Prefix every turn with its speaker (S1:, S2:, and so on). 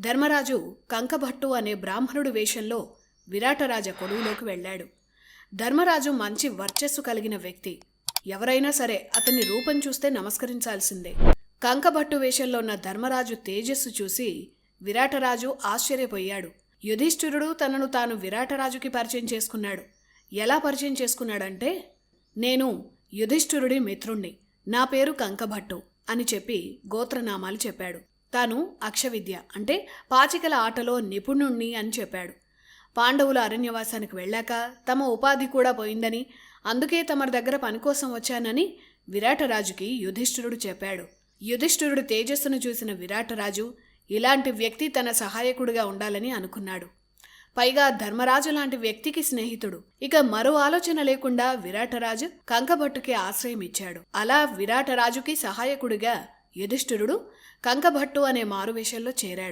S1: ధర్మరాజు కంకభట్టు అనే బ్రాహ్మణుడి వేషంలో విరాటరాజ కొడువులోకి వెళ్ళాడు. ధర్మరాజు మంచి వర్చస్సు కలిగిన వ్యక్తి. ఎవరైనా సరే అతని రూపం చూస్తే నమస్కరించాల్సిందే. కంకభట్టు వేషంలో ఉన్న ధర్మరాజు తేజస్సు చూసి విరాటరాజు ఆశ్చర్యపోయాడు. యుధిష్ఠిరుడు తనను తాను విరాటరాజుకి పరిచయం చేసుకున్నాడు. ఎలా పరిచయం చేసుకున్నాడంటే నేను యుధిష్ఠిరుడి మిత్రుణ్ణి. నా పేరు కంకభట్టు అని చెప్పి గోత్రనామాలు చెప్పాడు. తాను అక్షవిద్య అంటే పాచికల ఆటలో నిపుణుణ్ణి అని చెప్పాడు. పాండవులు అరణ్యవాసానికి వెళ్ళాక తమ ఉపాధి కూడా పోయిందని అందుకే తమ దగ్గర పని కోసం వచ్చానని విరాటరాజుకి యుధిష్ఠిరుడు చెప్పాడు. యుధిష్ఠిరుడు తేజస్సును చూసిన విరాటరాజు ఇలాంటి వ్యక్తి తన సహాయకుడిగా ఉండాలని అనుకున్నాడు. పైగా ధర్మరాజు లాంటి వ్యక్తికి స్నేహితుడు. ఇక మరో ఆలోచన లేకుండా విరాటరాజు కంకభట్టుకి ఆశ్రయం ఇచ్చాడు అలా విరాటరాజుకి సహాయకుడిగా యుధిష్ఠిరుడు కంకభట్టు అనే మారువేషంలో చేరాడు.